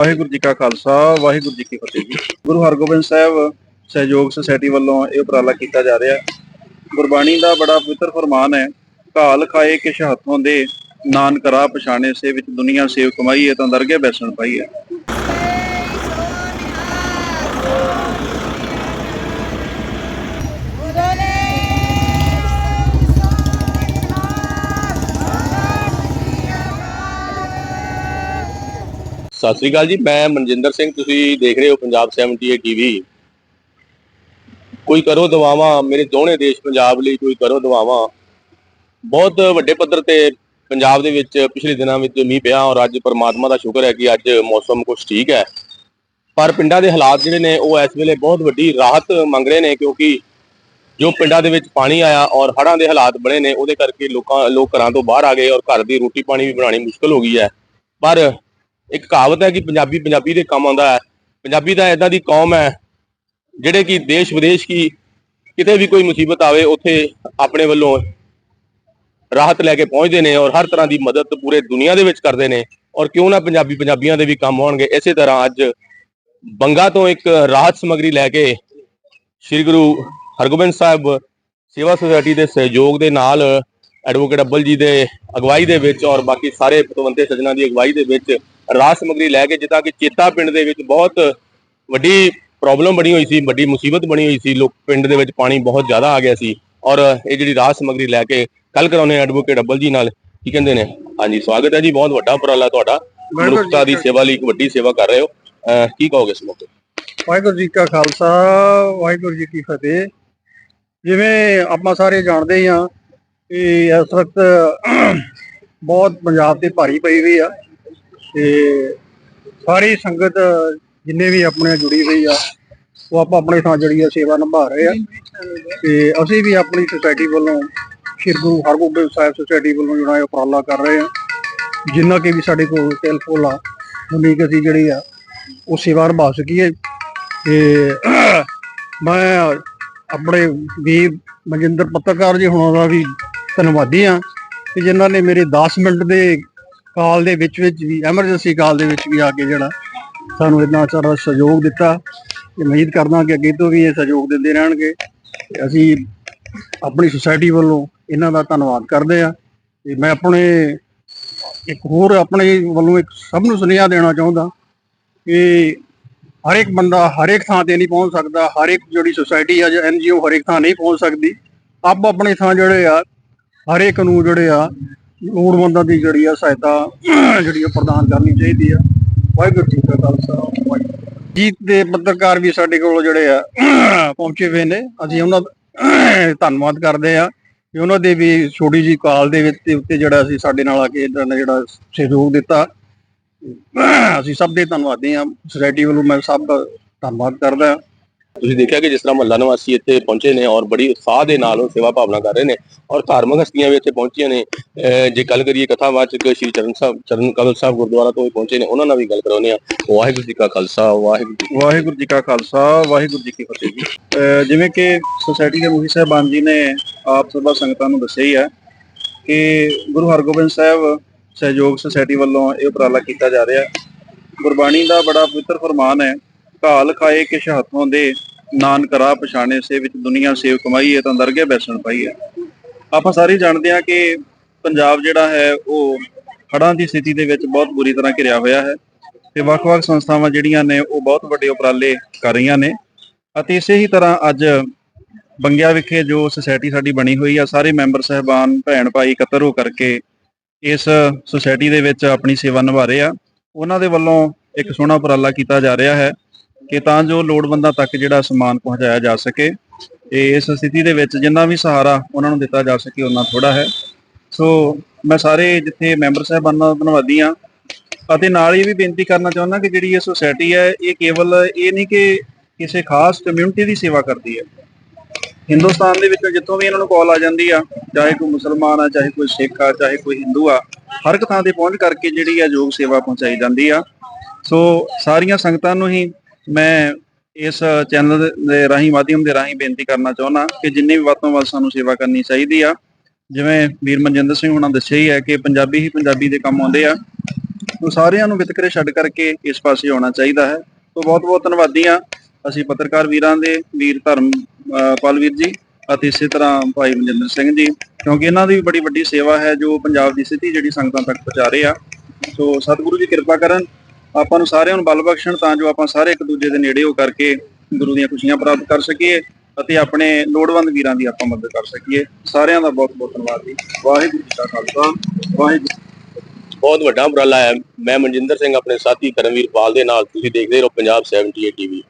ਵਾਹਿਗੁਰੂ ਜੀ ਕਾ ਖਾਲਸਾ, ਵਾਹਿਗੁਰੂ ਜੀ ਕੀ ਫਤਿਹ ਜੀ। ਗੁਰੂ ਹਰਗੋਬਿੰਦ ਸਾਹਿਬ ਸਹਿਯੋਗ ਸੁਸਾਇਟੀ ਵੱਲੋਂ ਇਹ ਉਪਰਾਲਾ ਕੀਤਾ ਜਾ ਰਿਹਾ। ਗੁਰਬਾਣੀ ਦਾ ਬੜਾ ਪਵਿੱਤਰ ਫਰਮਾਨ ਹੈ ਕਾਲ ਖਾਏ ਕਿਛ ਹੱਥੋਂ ਦੇ ਨਾਨ ਕਰਾ ਪਛਾਣੇ ਸੇ ਵਿੱਚ ਦੁਨੀਆ ਸੇਵ ਕਮਾਈਏ ਤਾਂ ਦਰਗੇ ਬੈਸਣ ਪਾਈਏ ਸਤਿ ਸ੍ਰੀ ਅਕਾਲ ਜੀ, ਮੈਂ ਮਨਜਿੰਦਰ ਸਿੰਘ, ਤੁਸੀਂ ਦੇਖ ਰਹੇ ਹੋ ਪੰਜਾਬ 78 ਟੀਵੀ। ਕੋਈ ਕਰੋ ਦਵਾਵਾਂ ਮੇਰੇ ਦੋਹਣੇ ਦੇਸ਼ ਪੰਜਾਬ ਲਈ ਕੋਈ ਕਰੋ ਦਵਾਵਾਂ ਬਹੁਤ ਵੱਡੇ ਪੱਧਰ ਤੇ ਪੰਜਾਬ ਦੇ ਵਿੱਚ ਪਿਛਲੇ ਦਿਨਾਂ ਵਿੱਚ ਮੀਂਹ ਪਿਆ ਔਰ ਅੱਜ ਪਰਮਾਤਮਾ ਦਾ ਸ਼ੁਕਰ ਹੈ ਕਿ ਅੱਜ ਮੌਸਮ ਕੁਝ ਠੀਕ ਹੈ। ਪਰ ਪਿੰਡਾਂ ਦੇ ਹਾਲਾਤ ਜਿਹੜੇ ਨੇ, ਉਹ ਇਸ ਵੇਲੇ ਬਹੁਤ ਵੱਡੀ ਰਾਹਤ ਮੰਗ ਰਹੇ ਨੇ ਕਿਉਂਕਿ ਜੋ ਪਿੰਡਾਂ ਦੇ ਵਿੱਚ ਪਾਣੀ ਆਇਆ ਔਰ ਹੜ੍ਹਾਂ ਦੇ ਹਾਲਾਤ ਬਣੇ ਨੇ, ਉਹਦੇ ਕਰਕੇ ਲੋਕਾਂ, ਲੋਕ ਘਰਾਂ ਤੋਂ ਬਾਹਰ ਆ ਗਏ ਔਰ ਘਰ ਦੀ ਰੋਟੀ ਪਾਣੀ ਵੀ ਬਣਾਉਣੀ ਮੁਸ਼ਕਲ ਹੋ ਗਈ ਹੈ। ਪਰ ਇੱਕ ਕਹਾਵਤ ਹੈ ਕਿ ਪੰਜਾਬੀ ਪੰਜਾਬੀ ਦੇ ਕੰਮ ਆਉਂਦਾ ਹੈ। ਪੰਜਾਬੀ ਤਾਂ ਇਦਾਂ ਦੀ ਕੌਮ ਹੈ, ਜਿਹੜੇ ਕਿ ਦੇਸ਼ ਵਿਦੇਸ਼ ਕੀ ਕਿਤੇ ਵੀ ਕੋਈ ਮੁਸੀਬਤ ਆਵੇ, ਉੱਥੇ ਆਪਣੇ ਵੱਲੋਂ ਰਾਹਤ ਲੈ ਕੇ ਪਹੁੰਚਦੇ ਨੇ ਔਰ ਹਰ ਤਰ੍ਹਾਂ ਦੀ ਮਦਦ ਪੂਰੇ ਦੁਨੀਆ ਦੇ ਵਿੱਚ ਕਰਦੇ ਨੇ ਔਰ ਕਿਉਂ ਨਾ ਪੰਜਾਬੀ ਪੰਜਾਬੀਆਂ ਦੇ ਵੀ ਕੰਮ ਆਉਣਗੇ। ਇਸੇ ਤਰ੍ਹਾਂ ਅੱਜ ਬੰਗਾ ਤੋਂ ਇੱਕ ਰਾਹਤ ਸਮਗਰੀ ਲੈ ਕੇ ਸ੍ਰੀ ਗੁਰੂ ਹਰਗੋਬਿੰਦ ਸਾਹਿਬ ਸੇਵਾ ਸੁਸਾਇਟੀ ਦੇ ਸਹਿਯੋਗ ਦੇ ਨਾਲ ਐਡਵੋਕੇਟ ਅੱਬਲ ਜੀ ਦੇ ਅਗਵਾਈ ਦੇ ਵਿੱਚ ਔਰ ਬਾਕੀ ਸਾਰੇ ਪਤਵੰਤੇ ਸੱਜਣਾ ਦੀ ਅਗਵਾਈ ਦੇ ਵਿੱਚ ਰਾਹਤ ਸਮਗਰੀ ਲੈ ਕੇ ਜਿੱਦਾਂ ਕਿ ਚੇਤਾ ਪਿੰਡ ਦੇ ਵਿੱਚ ਬਹੁਤ ਵੱਡੀ ਪ੍ਰੋਬਲਮ ਬਣੀ ਹੋਈ ਸੀ ਵੱਡੀ ਮੁਸੀਬਤ ਬਣੀ ਹੋਈ ਸੀ ਲੋਕ ਪਿੰਡ ਦੇ ਵਿੱਚ ਪਾਣੀ ਬਹੁਤ ਜ਼ਿਆਦਾ ਆ ਗਿਆ ਸੀ ਔਰ ਇਹ ਜਿਹੜੀ ਰਾਹਤ ਸਮਗਰੀ ਲੈ ਕੇ ਕੱਲ ਕਰਾਉਨੇ ਐਡਵੋਕੇਟ ਅੱਬਲ ਜੀ ਨਾਲ ਕੀ ਕਹਿੰਦੇ ਨੇ? ਹਾਂਜੀ ਸਵਾਗਤ ਹੈ ਜੀ ਬਹੁਤ ਵੱਡਾ ਉਪਰਾਲਾ ਤੁਹਾਡਾ ਮਨੁੱਖਤਾ ਦੀ ਸੇਵਾ ਲਈ ਇੱਕ ਵੱਡੀ ਸੇਵਾ ਕਰ ਰਹੇ ਹੋ ਕੀ ਕਹੋਗੇ ਇਸ ਮੌਕੇ? ਵਾਹਿਗੁਰੂ ਜੀ ਕਾ ਖਾਲਸਾ ਵਾਹਿਗੁਰੂ ਜੀ ਕੀ ਫਤਿਹ। ਜਿਵੇਂ ਆਪਾਂ ਸਾਰੇ ਜਾਣਦੇ ਹੀ ਆ ਇਸ ਵਕਤ ਬਹੁਤ ਪੰਜਾਬ ਤੇ ਭਾਰੀ ਪਈ ਹੋਈ ਆ ਤੇ ਸਾਰੀ ਸੰਗਤ ਜਿੰਨੇ ਵੀ ਆਪਣੇ ਜੁੜੀ ਹੋਈ ਆ, ਉਹ ਆਪਾਂ ਆਪਣੇ ਥਾਂ ਜਿਹੜੀ ਆ ਸੇਵਾ ਨਿਭਾ ਰਹੇ ਆ। ਤੇ ਅਸੀਂ ਵੀ ਆਪਣੀ ਸੁਸਾਇਟੀ ਵੱਲੋਂ ਸ਼੍ਰੀ ਗੁਰੂ ਹਰਗੋਬਿੰਦ ਸਾਹਿਬ ਸੁਸਾਇਟੀ ਵੱਲੋਂ ਜਿਹੜਾ ਉਪਰਾਲਾ ਕਰ ਰਹੇ ਆ। ਜਿੰਨਾ ਕਿ ਵੀ ਸਾਡੇ ਕੋਲ ਟੈਲੀਫੋਨ ਆ, ਉਨੀ ਕਿ ਅਸੀਂ ਜਿਹੜੀ ਆ, ਉਹ ਸੇਵਾ ਨਿਭਾ ਸਕੀਏ। ਤੇ ਮੈਂ ਆਪਣੇ ਵੀਰ ਮਨਜਿੰਦਰ ਪੱਤਰਕਾਰ ਜੀ ਹੁਣਾਂ ਦਾ ਵੀ ਧੰਨਵਾਦੀ ਆ ਕਿ ਜਿਨ੍ਹਾਂ ਨੇ ਮੇਰੇ 10 ਮਿੰਟ ਦੇ ਕਾਲ ਦੇ ਵਿੱਚ ਵਿੱਚ ਵੀ ਐਮਰਜੈਂਸੀ ਕਾਲ ਦੇ ਵਿੱਚ ਵੀ ਆ ਕੇ ਜਿਹੜਾ ਸਾਨੂੰ ਇੰਨਾ ਸਾਰਾ ਸਹਿਯੋਗ ਦਿੱਤਾ। ਤੇ ਉਮੀਦ ਕਰਦਾ ਕਿ ਅੱਗੇ ਤੋਂ ਵੀ ਇਹ ਸਹਿਯੋਗ ਦਿੰਦੇ ਰਹਿਣਗੇ। ਅਸੀਂ ਆਪਣੀ ਸੁਸਾਇਟੀ ਵੱਲੋਂ ਇਹਨਾਂ ਦਾ ਧੰਨਵਾਦ ਕਰਦੇ ਆ ਤੇ ਮੈਂ ਆਪਣੇ ਇੱਕ ਹੋਰ ਆਪਣੇ ਵੱਲੋਂ ਇੱਕ ਸਭ ਨੂੰ ਸੁਨੇਹਾ ਦੇਣਾ ਚਾਹੁੰਦਾ ਕਿ ਹਰ ਇੱਕ ਬੰਦਾ ਹਰ ਇੱਕ ਥਾਂ ਤੇ ਨਹੀਂ ਪਹੁੰਚ ਸਕਦਾ। ਹਰ ਇੱਕ ਜਿਹੜੀ ਸੁਸਾਇਟੀ ਆ ਜਾਂ ਐਨਜੀਓ ਹਰ ਇੱਕ ਥਾਂ ਨਹੀਂ ਪਹੁੰਚ ਸਕਦੀ। ਆਪ ਆਪਣੇ ਥਾਂ ਜਿਹੜੇ ਆ ਹਰੇਕ ਨੂੰ ਜਿਹੜੇ ਆ, ਲੋੜਵੰਦਾਂ ਦੀ ਜਿਹੜੀ ਆ ਸਹਾਇਤਾ ਜਿਹੜੀ ਆ ਪ੍ਰਦਾਨ ਕਰਨੀ ਚਾਹੀਦੀ ਆ। ਵਾਹਿਗੁਰੂ ਜੀ ਕਾ ਖਾਲਸਾ, ਵਾਹਿਗੁਰੂ ਜੀਤ ਦੇ ਪੱਤਰਕਾਰ ਵੀ ਸਾਡੇ ਕੋਲ ਜਿਹੜੇ ਆ, ਪਹੁੰਚੇ ਹੋਏ ਨੇ। ਅਸੀਂ ਉਹਨਾਂ ਦਾ ਧੰਨਵਾਦ ਕਰਦੇ ਆ ਕਿ ਉਹਨਾਂ ਦੇ ਵੀ ਛੋਟੀ ਜੀ ਕਾਲ ਦੇ ਵਿੱਚ ਦੇ ਉੱਤੇ ਜਿਹੜਾ ਅਸੀਂ ਸਾਡੇ ਨਾਲ ਆ ਕੇ ਇਹਨਾਂ ਨੇ ਜਿਹੜਾ ਸਹਿਯੋਗ ਦਿੱਤਾ। ਅਸੀਂ ਸਭ ਦੇ ਧੰਨਵਾਦੀ ਹਾਂ ਸੋਸਾਇਟੀ ਵੱਲੋਂ ਮੈਂ ਸਭ ਦਾ ਧੰਨਵਾਦ ਕਰਦਾ। ਤੁਸੀਂ ਦੇਖਿਆ ਕਿ ਜਿਸ ਤਰ੍ਹਾਂ ਮਹੱਲਾ ਨਿਵਾਸੀ ਇੱਥੇ ਪਹੁੰਚੇ ਨੇ ਔਰ ਬੜੀ ਉਤਸ਼ਾਹ ਦੇ ਨਾਲ ਉਹ ਸੇਵਾ ਭਾਵਨਾ ਕਰ ਰਹੇ ਨੇ ਔਰ ਧਾਰਮਿਕ ਹਸਤੀਆਂ ਵੀ ਇੱਥੇ ਪਹੁੰਚੀਆਂ ਨੇ, ਅਹ ਜੇ ਗੱਲ ਕਰੀਏ ਕਥਾਵਾਚਕ ਸ਼੍ਰੀ ਚਰਨ ਸਾਹਿਬ, ਚਰਨ ਕਮਲ ਸਾਹਿਬ ਗੁਰਦੁਆਰਾ ਤੋਂ ਵੀ ਪਹੁੰਚੇ ਨੇ, ਉਹਨਾਂ ਨਾਲ ਵੀ ਗੱਲ ਕਰਾਉਂਦੇ ਆ ਵਾਹਿਗੁਰੂ ਜੀ ਕਾ ਖਾਲਸਾ, ਵਾਹਿਗੁਰੂ ਵਾਹਿਗੁਰੂ ਜੀ ਕਾ ਖਾਲਸਾ, ਵਾਹਿਗੁਰੂ ਜੀ ਕੀ ਫਤਿਹ ਜੀ। ਅਹ ਜਿਵੇਂ ਕਿ ਸੁਸਾਇਟੀ ਦੇ ਮੁਖੀ ਸਾਹਿਬਾਨ ਜੀ ਨੇ ਆਪ ਸਭਾ ਸੰਗਤਾਂ ਨੂੰ ਦੱਸਿਆ ਹੀ ਹੈ ਕਿ ਗੁਰੂ ਹਰਗੋਬਿੰਦ ਸਾਹਿਬ ਸਹਿਯੋਗ ਸੁਸਾਇਟੀ ਵੱਲੋਂ ਇਹ ਉਪਰਾਲਾ ਕੀਤਾ ਜਾ ਰਿਹਾ। ਗੁਰਬਾਣੀ ਦਾ ਬੜਾ ਪਵਿੱਤਰ ਫਰਮਾਨ ਹੈ। ਕਾਲ ਖਾਏ ਕਿਛ ਹੱਥੋਂ ਦੇ ਨਾਨਕ ਰਾਹ ਪਛਾਣੇ ਸੇ ਵਿੱਚ ਦੁਨੀਆ ਸੇਵ ਕਮਾਈਏ ਤਾਂ ਦਰਗੇ ਬੈਸਣ ਪਾਈਏ ਆਪਾਂ ਸਾਰੇ ਜਾਣਦੇ ਹਾਂ ਕਿ ਪੰਜਾਬ ਜਿਹੜਾ ਹੈ, ਉਹ ਹੜ੍ਹਾਂ ਦੀ ਸਥਿਤੀ ਦੇ ਵਿੱਚ ਬਹੁਤ ਬੁਰੀ ਤਰ੍ਹਾਂ ਘਿਰਿਆ ਹੋਇਆ ਹੈ ਤੇ ਵੱਖ-ਵੱਖ ਸੰਸਥਾਵਾਂ ਜਿਹੜੀਆਂ ਨੇ, ਉਹ ਬਹੁਤ ਵੱਡੇ ਉਪਰਾਲੇ ਕਰ ਰਹੀਆਂ ਨੇ ਅਤੇ ਇਸੇ ਹੀ ਤਰ੍ਹਾਂ ਅੱਜ ਬੰਗਿਆ ਵਿਖੇ ਜੋ ਸੁਸਾਇਟੀ ਸਾਡੀ ਬਣੀ ਹੋਈ ਆ, ਸਾਰੇ ਮੈਂਬਰ, ਸਹਿਬਾਨ, ਭੈਣ ਭਾਈ ਇਕੱਤਰ ਹੋ ਕਰਕੇ ਇਸ ਸੁਸਾਇਟੀ ਦੇ ਵਿੱਚ ਆਪਣੀ ਸੇਵਾ ਨਿਭਾ ਰਹੇ ਆ। ਉਹਨਾਂ ਦੇ ਵੱਲੋਂ ਇੱਕ ਸੋਹਣਾ ਉਪਰਾਲਾ ਕੀਤਾ ਜਾ ਰਿਹਾ ਹੈ। ਕਿ ਤਾਂ ਜੋ ਲੋੜਵੰਦਾਂ ਤੱਕ ਜਿਹੜਾ ਸਮਾਨ ਪਹੁੰਚਾਇਆ ਜਾ ਸਕੇ। ਤੇ ਇਸ ਸਥਿਤੀ ਦੇ ਵਿੱਚ ਜਿੰਨਾ ਵੀ ਸਹਾਰਾ ਉਹਨਾਂ ਨੂੰ ਦਿੱਤਾ ਜਾ ਸਕੇ ਉਹਨਾਂ ਥੋੜਾ ਹੈ। ਸੋ ਮੈਂ ਸਾਰੇ ਜਿੱਥੇ ਮੈਂਬਰ ਸਾਹਿਬਾਨਾਂ ਦਾ ਧੰਨਵਾਦੀ ਆ ਅਤੇ ਨਾਲ ਹੀ ਇਹ ਵੀ ਬੇਨਤੀ ਕਰਨਾ ਚਾਹੁੰਦਾ ਕਿ ਜਿਹੜੀ ਇਹ ਸੁਸਾਇਟੀ ਹੈ, ਇਹ ਕੇਵਲ ਇਹ ਨਹੀਂ ਕਿ ਕਿਸੇ ਖਾਸ ਕਮਿਊਨਿਟੀ ਦੀ ਸੇਵਾ ਕਰਦੀ ਹੈ। ਹਿੰਦੁਸਤਾਨ ਦੇ ਵਿੱਚ ਜਿੱਥੋਂ ਵੀ ਇਹਨਾਂ ਨੂੰ ਕਾਲ ਆ ਜਾਂਦੀ ਆ, ਚਾਹੇ ਕੋਈ ਮੁਸਲਮਾਨ ਆ, ਚਾਹੇ ਕੋਈ ਸਿੱਖ ਆ, ਚਾਹੇ ਕੋਈ ਹਿੰਦੂ ਆ, ਹਰ ਇੱਕ ਥਾਂ ਤੇ ਪਹੁੰਚ ਕਰਕੇ ਜਿਹੜੀ ਆ ਯੋਗ ਸੇਵਾ ਪਹੁੰਚਾਈ ਜਾਂਦੀ ਆ। ਸੋ ਸਾਰੀਆਂ ਸੰਗਤਾਂ ਨੂੰ ਹੀ ਮੈਂ ਇਸ ਚੈਨਲ ਦੇ ਰਾਹੀਂ, ਮਾਧਿਅਮ ਦੇ ਰਾਹੀਂ ਬੇਨਤੀ ਕਰਨਾ ਚਾਹੁੰਦਾ ਕਿ ਜਿੰਨੇ ਵੀ ਵੱਧ ਤੋਂ ਵੱਧ ਸਾਨੂੰ ਸੇਵਾ ਕਰਨੀ ਚਾਹੀਦੀ ਆ, ਜਿਵੇਂ ਵੀਰ ਮਨਜਿੰਦਰ ਸਿੰਘ ਹੁਣਾਂ ਦੱਸਿਆ ਹੀ ਹੈ ਕਿ ਪੰਜਾਬੀ ਹੀ ਪੰਜਾਬੀ ਦੇ ਕੰਮ ਆਉਂਦੇ ਆ, ਉਹ ਸਾਰਿਆਂ ਨੂੰ ਵਿਤਕਰੇ ਛੱਡ ਕਰਕੇ ਇਸ ਪਾਸੇ ਆਉਣਾ ਚਾਹੀਦਾ ਹੈ। ਸੋ ਬਹੁਤ ਬਹੁਤ ਧੰਨਵਾਦੀ ਹਾਂ ਅਸੀਂ ਪੱਤਰਕਾਰ ਵੀਰਾਂ ਦੇ, ਵੀਰ ਧਰਮ, ਅਹ ਪਾਲਵੀਰ ਜੀ ਅਤੇ ਇਸੇ ਤਰ੍ਹਾਂ ਭਾਈ ਮਨਜਿੰਦਰ ਸਿੰਘ ਜੀ, ਕਿਉਂਕਿ ਇਹਨਾਂ ਦੀ ਵੀ ਬੜੀ ਵੱਡੀ ਸੇਵਾ ਹੈ ਜੋ ਪੰਜਾਬ ਦੀ ਸਥਿਤੀ ਜਿਹੜੀ ਸੰਗਤਾਂ ਤੱਕ ਪਹੁੰਚਾ ਰਹੇ ਆ। ਸੋ ਸਤਿਗੁਰੂ ਜੀ ਕਿਰਪਾ ਕਰਨ ਆਪਾਂ ਨੂੰ ਸਾਰਿਆਂ ਨੂੰ ਬਲ ਬਖਸ਼ਣ ਤਾਂ ਜੋ ਆਪਾਂ ਸਾਰੇ ਇੱਕ ਦੂਜੇ ਦੇ ਨੇੜੇ ਹੋ ਕਰਕੇ ਗੁਰੂ ਦੀਆਂ ਖੁਸ਼ੀਆਂ ਪ੍ਰਾਪਤ ਕਰ ਸਕੀਏ ਅਤੇ ਆਪਣੇ ਲੋੜਵੰਦ ਵੀਰਾਂ ਦੀ ਆਪਾਂ ਮਦਦ ਕਰ ਸਕੀਏ। ਸਾਰਿਆਂ ਦਾ ਬਹੁਤ ਬਹੁਤ ਧੰਨਵਾਦ ਜੀ। ਵਾਹਿਗੁਰੂ ਜੀ ਕਾ ਖਾਲਸਾ, ਵਾਹਿਗੁਰੂ ਬਹੁਤ ਵੱਡਾ ਉਪਰਾਲਾ ਹੈ। ਮੈਂ ਮਨਜਿੰਦਰ ਸਿੰਘ, ਆਪਣੇ ਸਾਥੀ ਕਰਮਵੀਰ ਪਾਲ ਦੇ ਨਾਲ ਤੁਸੀਂ ਦੇਖਦੇ ਰਹੋ ਪੰਜਾਬ 78 ਟੀਵੀ।